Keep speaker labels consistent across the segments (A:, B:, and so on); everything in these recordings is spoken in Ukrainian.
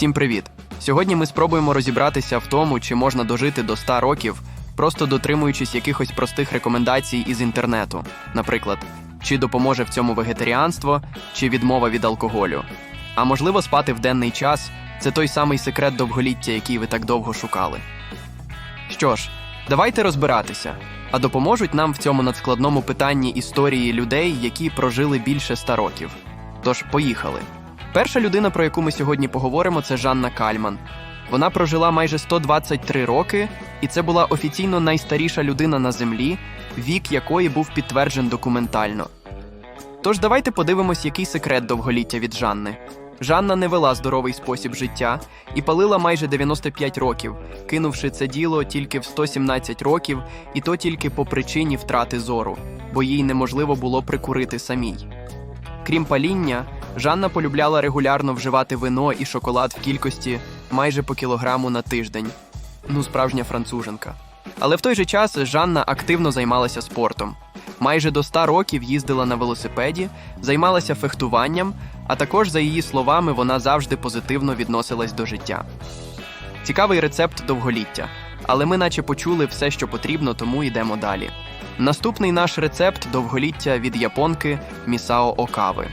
A: Всім привіт! Сьогодні ми спробуємо розібратися в тому, чи можна дожити до 100 років, просто дотримуючись якихось простих рекомендацій із інтернету. Наприклад, чи допоможе в цьому вегетаріанство, чи відмова від алкоголю. А можливо, спати в денний час це той самий секрет довголіття, який ви так довго шукали. Що ж, давайте розбиратися. А допоможуть нам в цьому надскладному питанні історії людей, які прожили більше 100 років. Тож, поїхали. Перша людина, про яку ми сьогодні поговоримо, це Жанна Кальман. Вона прожила майже 123 роки, і це була офіційно найстаріша людина на землі, вік якої був підтверджен документально. Тож давайте подивимось, який секрет довголіття від Жанни. Жанна не вела здоровий спосіб життя і палила майже 95 років, кинувши це діло тільки в 117 років, і то тільки по причині втрати зору, бо їй неможливо було прикурити самій. Крім паління, Жанна полюбляла регулярно вживати вино і шоколад в кількості майже по кілограму на тиждень. Ну, справжня француженка. Але в той же час Жанна активно займалася спортом. Майже до 100 років їздила на велосипеді, займалася фехтуванням, а також, за її словами, вона завжди позитивно відносилась до життя. Цікавий рецепт довголіття, але ми наче почули все, що потрібно, тому йдемо далі. Наступний наш рецепт довголіття від японки Місао Окави.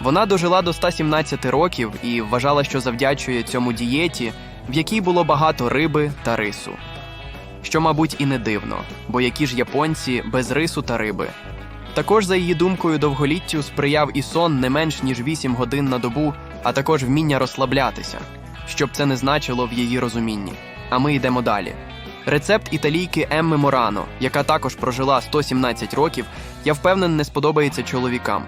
A: Вона дожила до 117 років і вважала, що завдячує цьому дієті, в якій було багато риби та рису. Що, мабуть, і не дивно, бо які ж японці без рису та риби. Також, за її думкою, довголіттю сприяв і сон не менш ніж 8 годин на добу, а також вміння розслаблятися, щоб це не значило в її розумінні. А ми йдемо далі. Рецепт італійки Емми Морано, яка також прожила 117 років, я впевнений, не сподобається чоловікам.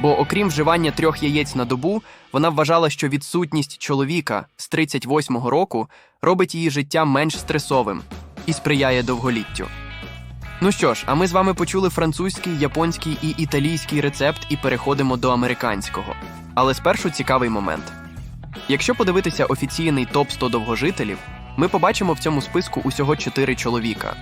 A: Бо, окрім вживання трьох яєць на добу, вона вважала, що відсутність чоловіка з 38-го року робить її життя менш стресовим і сприяє довголіттю. Ну що ж, а ми з вами почули французький, японський і італійський рецепт і переходимо до американського. Але спершу цікавий момент. Якщо подивитися офіційний топ 100 довгожителів, ми побачимо в цьому списку усього 4 чоловіка.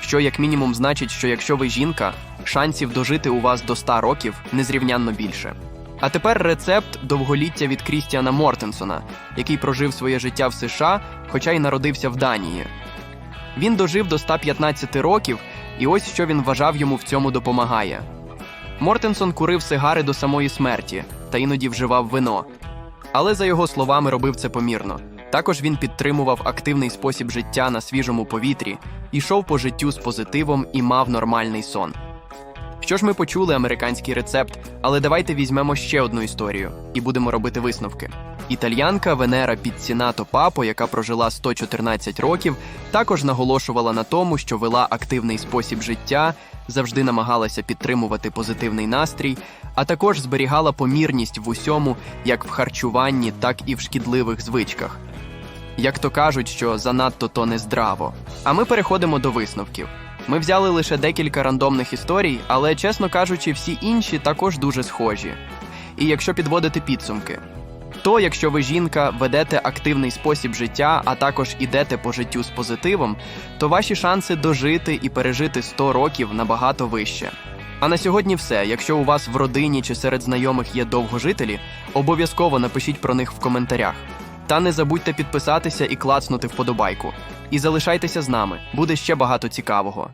A: Що як мінімум значить, що якщо ви жінка, шансів дожити у вас до 100 років незрівнянно більше. А тепер рецепт довголіття від Крістіана Мортенсона, який прожив своє життя в США, хоча й народився в Данії. Він дожив до 115 років, і ось що він вважав йому в цьому допомагає. Мортенсон курив сигари до самої смерті та іноді вживав вино. Але за його словами робив це помірно. Також він підтримував активний спосіб життя на свіжому повітрі, йшов по життю з позитивом і мав нормальний сон. Що ж ми почули американський рецепт, але давайте візьмемо ще одну історію і будемо робити висновки. Італьянка Венера Піццінато Папо, яка прожила 114 років, також наголошувала на тому, що вела активний спосіб життя, завжди намагалася підтримувати позитивний настрій, а також зберігала помірність в усьому, як в харчуванні, так і в шкідливих звичках. Як то кажуть, що занадто то не здраво. А ми переходимо до висновків. Ми взяли лише декілька рандомних історій, але, чесно кажучи, всі інші також дуже схожі. І якщо підводити підсумки, то якщо ви жінка ведете активний спосіб життя, а також ідете по життю з позитивом, то ваші шанси дожити і пережити 100 років набагато вище. А на сьогодні все. Якщо у вас в родині чи серед знайомих є довгожителі, обов'язково напишіть про них в коментарях. Та не забудьте підписатися і клацнути вподобайку. І залишайтеся з нами, буде ще багато цікавого.